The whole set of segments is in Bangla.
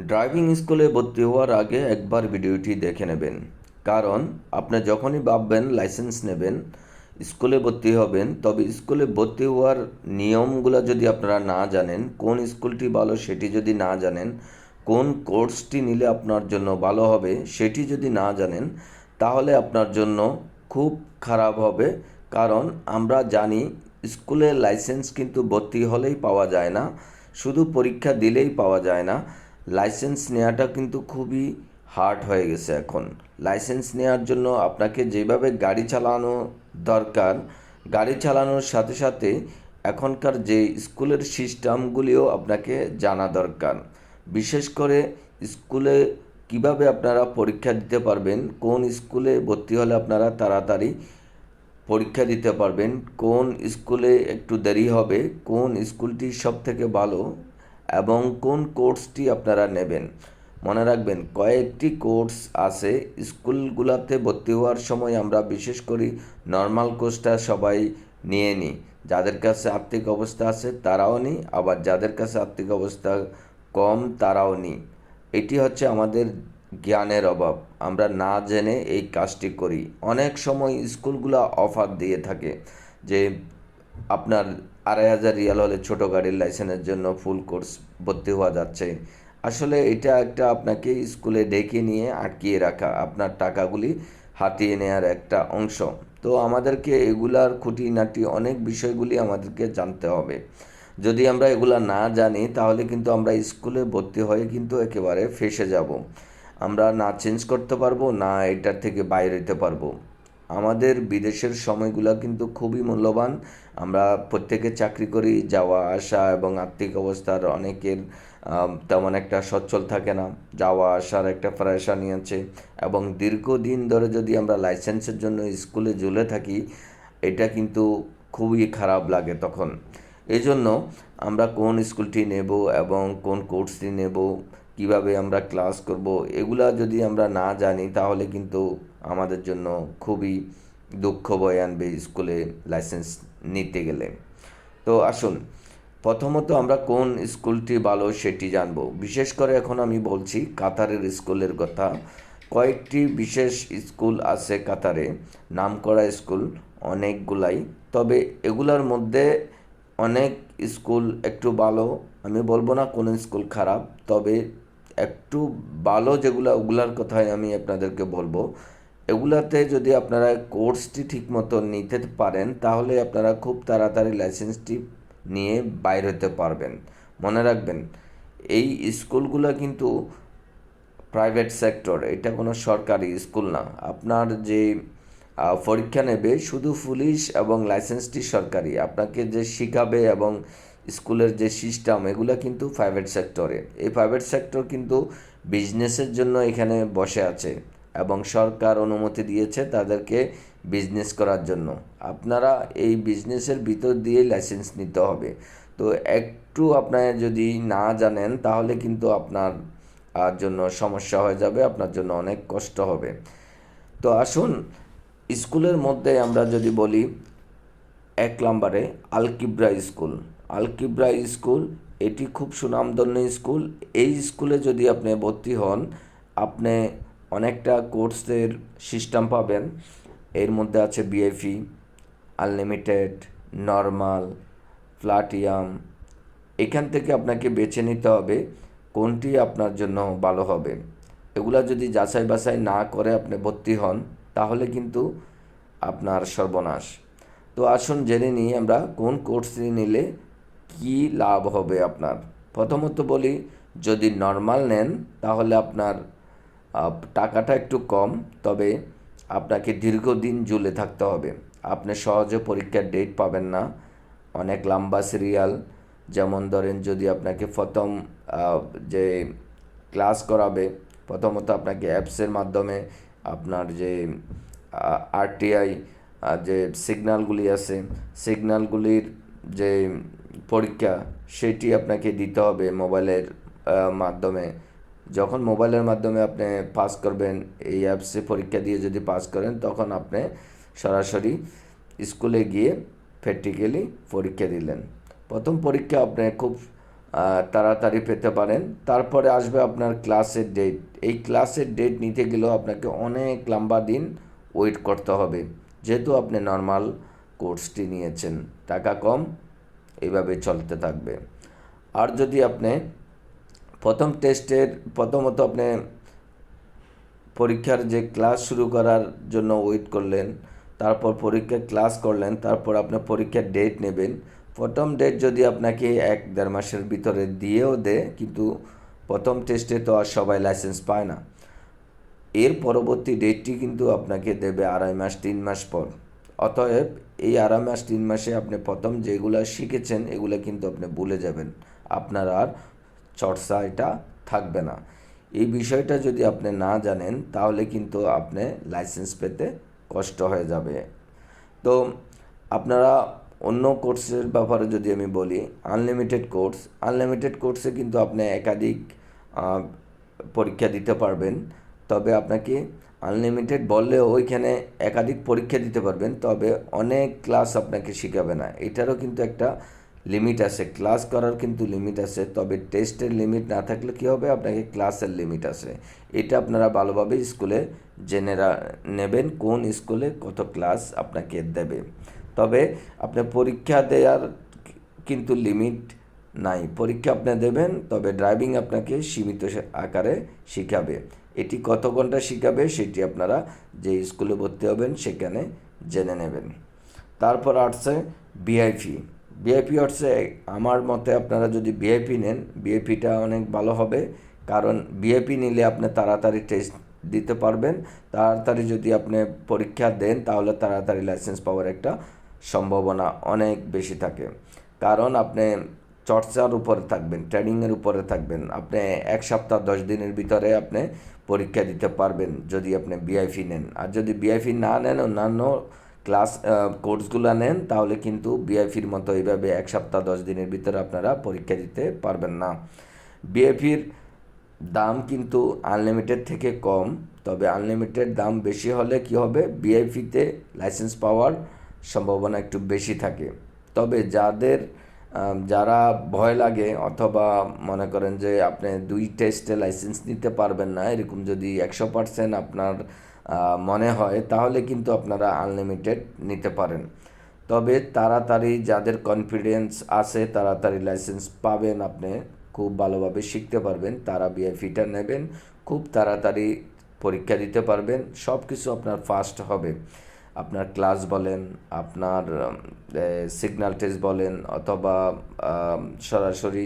ড্রাইভিং স্কুলে ভর্তি হওয়ার আগে একবার ভিডিওটি দেখে নেবেন। কারণ, আপনি যখনই ভাববেন লাইসেন্স নেবেন, স্কুলে ভর্তি হবেন, তবে স্কুলে ভর্তি হওয়ার নিয়মগুলো যদি আপনারা না জানেন, কোন স্কুলটি ভালো সেটি যদি না জানেন, কোন কোর্সটি নিলে আপনার জন্য ভালো হবে সেটি যদি না জানেন, তাহলে আপনার জন্য খুব খারাপ হবে। কারণ, আমরা জানি স্কুলে লাইসেন্স কিন্তু ভর্তি হলেই পাওয়া যায় না, শুধু পরীক্ষা দিলেই পাওয়া যায় না। লাইসেন্স নেওয়াটা কিন্তু খুবই হার্ড হয়ে গেছে এখন। লাইসেন্স নেওয়ার জন্য আপনাকে যেভাবে গাড়ি চালানো দরকার, গাড়ি চালানোর সাথে সাথে এখনকার যে স্কুলের সিস্টেমগুলিও আপনাকে জানা দরকার। বিশেষ করে স্কুলে কীভাবে আপনারা পরীক্ষা দিতে পারবেন, কোন স্কুলে ভর্তি হলে আপনারা তাড়াতাড়ি পরীক্ষা দিতে পারবেন, কোন স্কুলে একটু দেরি হবে, কোন স্কুলটি সব থেকে ভালো এবং কোন কোর্সটি আপনারা নেবেন? মনে রাখবেন, কয়েকটি কোর্স আছে। স্কুলগুলোতে ভর্তি হওয়ার সময় আমরা বিশেষ করি নর্মাল কোর্সটা সবাই নিয়ে নিই। যাদের কাছে আর্থিক অবস্থা আছে, তারাও নিই। আবার যাদের কাছে আর্থিক অবস্থা কম, তারাও নিই। এটি হচ্ছে আমাদের জ্ঞানের অভাব। আমরা না জেনে এই কাজটি করি। অনেক সময় স্কুলগুলো অফার দিয়ে থাকে যে আপনার আড়াই হাজার রিয়াল হলে ছোটো গাড়ির লাইসেন্সের জন্য ফুল কোর্স ভর্তি হওয়া যাচ্ছে। আসলে এটা একটা আপনাকে স্কুলে ডেকে নিয়ে আটকিয়ে রাখা, আপনার টাকাগুলি হাতিয়ে নেওয়ার একটা অংশ। তো আমাদেরকে এগুলার খুঁটিনাটি অনেক বিষয়গুলি আমাদেরকে জানতে হবে। যদি আমরা এগুলা না জানি, তাহলে কিন্তু আমরা স্কুলে ভর্তি হয়ে কিন্তু একেবারে ফেসে যাব। আমরা না চেঞ্জ করতে পারব, না এটার থেকে বাইরে হতে পারব। আমাদের বিদেশের সময়গুলো কিন্তু খুবই মূল্যবান। আমরা প্রত্যেকে চাকরি করি, যাওয়া আসা এবং আর্থিক অবস্থার অনেকের তেমন একটা সচ্ছল থাকে না। যাওয়া আসার একটা প্রেশানি আছে এবং দীর্ঘদিন ধরে যদি আমরা লাইসেন্সের জন্য স্কুলে ঝুলে থাকি, এটা কিন্তু খুবই খারাপ লাগে তখন। এই জন্য আমরা কোন স্কুলটি নেব এবং কোন কোর্সটি নেব, কীভাবে আমরা ক্লাস করব, এগুলা যদি আমরা না জানি তাহলে কিন্তু আমাদের জন্য খুবই দুঃখ বয়ে আনবে স্কুলে লাইসেন্স নিতে গেলে। তো আসুন, প্রথমত আমরা কোন স্কুলটি ভালো সেটি জানব। বিশেষ করে এখন আমি বলছি কাতারের স্কুলের কথা। কয়েকটি বিশেষ স্কুল আছে কাতারে, নামকরা স্কুল অনেকগুলাই, তবে এগুলার মধ্যে অনেক স্কুল একটু ভালো, আমি বলব না কোন স্কুল খারাপ, তবে একটু ভালো যেগুলো, ওগুলার কথাই আমি আপনাদেরকে বলব। এগুলাতে যদি আপনারা কোর্সটি ঠিকমতো নিতে পারেন, তাহলে আপনারা খুব তাড়াতাড়ি লাইসেন্সটি নিয়ে বাইর হতে পারবেন। মনে রাখবেন, এই স্কুলগুলো কিন্তু প্রাইভেট সেক্টর, এটা কোনো সরকারি স্কুল না। আপনার যে পরীক্ষা নেবে শুধু পুলিশ এবং লাইসেন্সটি সরকারি। আপনাকে যে শিখাবে এবং স্কুলের যে সিস্টেম, এগুলো কিন্তু প্রাইভেট সেক্টরে। এই প্রাইভেট সেক্টর কিন্তু বিজনেসের জন্য এখানে বসে আছে। এবং সরকার অনুমতি দিয়েছে তাদেরকে বিজনেস করার জন্য। আপনারা এই বিজনেসের ভিতর দিয়ে লাইসেন্স নিতে হবে। তো একটু আপনার যদি না জানেন, তাহলে কিন্তু আপনার জন্য সমস্যা হয়ে যাবে, আপনার জন্য অনেক কষ্ট হবে। তো আসুন, স্কুলের মধ্যে আমরা যদি বলি, এক নম্বরে আলকিব্রা স্কুল। আলকিব্রা স্কুল, এটি খুব সুনামধন্য স্কুল। এই স্কুলে যদি আপনি ভর্তি হন, আপনি অনেকটা কোর্সের সিস্টেম পাবেন। এর মধ্যে আছে বিএফি আনলিমিটেড নর্মাল প্লাটিয়াম এখান থেকে আপনাকে বেছে নিতে হবে কোনটি আপনার জন্য ভালো হবে। এগুলা যদি যাচাই বাছাই না করে আপনি ভর্তি হন, তাহলে কিন্তু আপনার সর্বনাশ। তো আসুন জেনে নিই আমরা কোন কোর্সটি নিলে কি লাভ হবে আপনার। প্রথমত বলি, যদি নর্মাল নেন, তাহলে আপনার টাকাটা একটু কম, তবে আপনাকে দীর্ঘদিন ঝুলে থাকতে হবে। আপনি সহজে পরীক্ষার ডেট পাবেন না। অনেক লম্বা সিরিয়াল যেমন ধরেন যদি আপনাকে প্রথম যে ক্লাস করাবে, প্রথমত আপনাকে অ্যাপসের মাধ্যমে আপনার যে আরটিআই যে সিগনালগুলি আছে সিগনালগুলির যে পরীক্ষা, সেটি আপনাকে দিতে হবে মোবাইলের মাধ্যমে। যখন মোবাইলের মাধ্যমে আপনি পাস করবেন, এই অ্যাপসে পরীক্ষা দিয়ে যদি পাস করেন, তখন আপনি সরাসরি স্কুলে গিয়ে প্র্যাকটিক্যালি পরীক্ষা দিলেন। প্রথম পরীক্ষা আপনি খুব তাড়াতাড়ি পেতে পারেন। তারপরে আসবে আপনার ক্লাসের ডেট এই ক্লাসের ডেট নিতে গেলেও আপনাকে অনেক লম্বা দিন ওয়েট করতে হবে। যেহেতু আপনি নর্মাল কোর্সটি নিয়েছেন, টাকা কম, এইভাবে চলতে থাকবে। আর যদি আপনি প্রথম টেস্টের প্রথমত আপনি পরীক্ষার যে ক্লাস শুরু করার জন্য ওয়েট করলেন, তারপর পরীক্ষার ক্লাস করলেন, তারপর আপনার পরীক্ষার ডেট নেবেন। প্রথম ডেট যদি আপনাকে এক, দেড় মাসের ভিতরে দিয়েও দেয়, কিন্তু প্রথম টেস্টে তো আর সবাই লাইসেন্স পায় না। এর পরবর্তী ডেটটি কিন্তু আপনাকে দেবে আড়াই মাস, তিন মাস পর। অতএব এই আড়াই মাস, তিন মাসে আপনি প্রথম যেগুলো শিখেছেন, এগুলো কিন্তু আপনি ভুলে যাবেন। আপনার আর চর্চা এটা থাকবে না। এই বিষয়টা যদি আপনি না জানেন, তাহলে কিন্তু আপনি লাইসেন্স পেতে কষ্ট হয়ে যাবে। তো আপনারা অন্য কোর্সের ব্যাপারে যদি আমি বলি আনলিমিটেড কোর্স আনলিমিটেড কোর্সে কিন্তু আপনি একাধিক পরীক্ষা দিতে পারবেন। তবে আপনাকে আনলিমিটেড বললেও ওইখানে একাধিক পরীক্ষা দিতে পারবেন, তবে অনেক ক্লাস আপনাকে শেখাবে না। এটারও কিন্তু একটা লিমিট আছে। ক্লাস করার কিন্তু লিমিট আছে, তবে টেস্টের লিমিট না থাকলে কী হবে? আপনাকে ক্লাসের লিমিট আছে। এটা আপনারা ভালোভাবে স্কুলে জেনে নেবেন কোন স্কুলে কত ক্লাস আপনাকে দেবে। তবে আপনি পরীক্ষা দেওয়ার কিন্তু লিমিট নাই। পরীক্ষা আপনি দেবেন, তবে ড্রাইভিং আপনাকে সীমিত আকারে শিখাবে। এটি কত ঘণ্টা শিখাবে সেটি আপনারা যে স্কুলে ভর্তি হবেন সেখানে জেনে নেবেন। তারপর আসছে ভিআইপি ভিআইপি হচ্ছে আমার মতে আপনারা যদি ভিআইপি নেন ভিআইপিটা অনেক ভালো হবে। কারণ ভিআইপি নিলে আপনি তাড়াতাড়ি টেস্ট দিতে পারবেন। তাড়াতাড়ি যদি আপনি পরীক্ষা দেন, তাহলে তাড়াতাড়ি লাইসেন্স পাওয়ার একটা সম্ভাবনা অনেক বেশি থাকে। কারণ আপনি চর্চার উপরে থাকবেন ট্রেনিংয়ের উপরে থাকবেন। আপনি এক সপ্তাহ, দশ দিনের ভিতরে আপনি পরীক্ষা দিতে পারবেন যদি আপনি বিআইপি নেন। আর যদি বিআইপি না নেন অন্যান্য ক্লাস কোর্সগুলো নেন, তাহলে কিন্তু বিআইপির মতো এইভাবে এক সপ্তাহ, দশ দিনের ভিতরে আপনারা পরীক্ষা দিতে পারবেন না। বিএফির দাম কিন্তু আনলিমিটেড থেকে কম, তবে আনলিমিটেড দাম বেশি হলে কি হবে? বিআইপিতে লাইসেন্স পাওয়ার সম্ভাবনা একটু বেশি থাকে। তবে যাদের যারা ভয় লাগে অথবা মনে করেন যে আপনি দুই টেস্টে লাইসেন্স নিতে পারবেন না, এরকম যদি একশো পার্সেন্ট আপনার মনে হয়, তাহলে কিন্তু আপনারা আনলিমিটেড নিতে পারেন। তবে তাড়াতাড়ি যাদের কনফিডেন্স আছে, তাড়াতাড়ি লাইসেন্স পাবেন আপনি, খুব ভালোভাবে শিখতে পারবেন, তারা বিআইপিটা নেবেন, খুব তাড়াতাড়ি পরীক্ষা দিতে পারবেন সব কিছু আপনার ফাস্ট হবে। আপনার ক্লাস বলেন, আপনার সিগন্যাল টেস্ট বলেন অথবা সরাসরি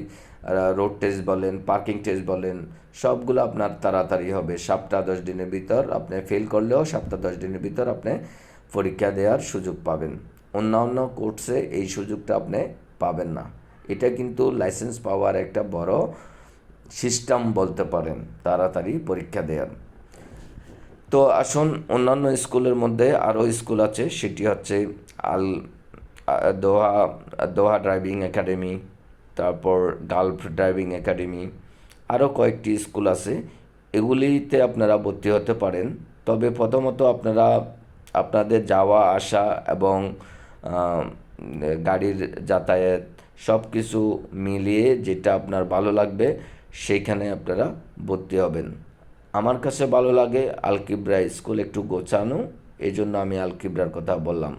রোড টেস্ট বলেন পার্কিং টেস্ট বলেন, সবগুলো আপনার তাড়াতাড়ি হবে। সপ্তাহ দশ দিনের ভিতর আপনি ফেল করলেও সপ্তাহ দশ দিনের ভিতর আপনি পরীক্ষা দেওয়ার সুযোগ পাবেন। অন্যান্য কোর্সে এই সুযোগটা আপনি পাবেন না। এটা কিন্তু লাইসেন্স পাওয়ার একটা বড় সিস্টেম বলতে পারেন, তাড়াতাড়ি পরীক্ষা দেওয়ার তো আসুন, অন্যান্য স্কুলের মধ্যে আরও স্কুল আছে। সেটি হচ্ছে Al Doha Doha driving academy তারপর গালফ ড্রাইভিং একাডেমি আরও কয়েকটি স্কুল আছে। এগুলিতে আপনারা ভর্তি হতে পারেন। তবে প্রথমত আপনারা, আপনাদের যাওয়া, আসা এবং গাড়ির যাতায়াত সব কিছু মিলিয়ে যেটা আপনার ভালো লাগবে সেইখানে আপনারা ভর্তি হবেন। আমার কাছে ভালো লাগে আলকিব্রা স্কুল একটু গোছানো এই জন্য আমি আলকিব্রার কথা বললাম।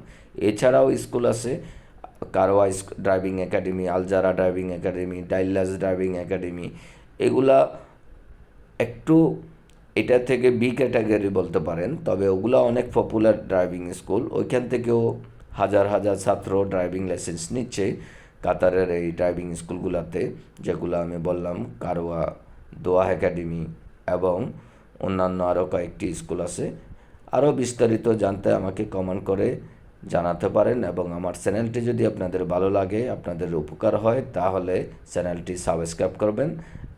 এছাড়াও স্কুল আছে কারোয়া ড্রাইভিং একাডেমি, আলজারা ড্রাইভিং একাডেমি ডাইলাস ড্রাইভিং একাডেমি, এগুলা একটু এটা থেকে বি ক্যাটাগরি বলতে পারেন, তবে ওগুলো অনেক পপুলার ড্রাইভিং স্কুল। ওইখান থেকেও হাজার হাজার ছাত্র ড্রাইভিং লাইসেন্স নিচ্ছে কাতারের এই ড্রাইভিং স্কুলগুলোতে, যেগুলো আমি বললাম কারোয়া দোয়া একাডেমি এবং অন্যান্য আরও কয়েকটি স্কুল আছে। আরও বিস্তারিত জানতে আমাকে কমেন্ট করে জানাতে পারেন এবং আমার চ্যানেলটি যদি আপনাদের ভালো লাগে, আপনাদের উপকার হয়, তাহলে চ্যানেলটি সাবস্ক্রাইব করবেন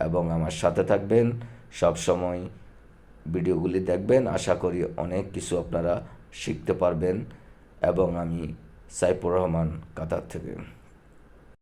এবং আমার সাথে থাকবেন। সব সময় ভিডিওগুলি দেখবেন। আশা করি অনেক কিছু আপনারা শিখতে পারবেন এবং আমি সাইফুর রহমান কাতার থেকে।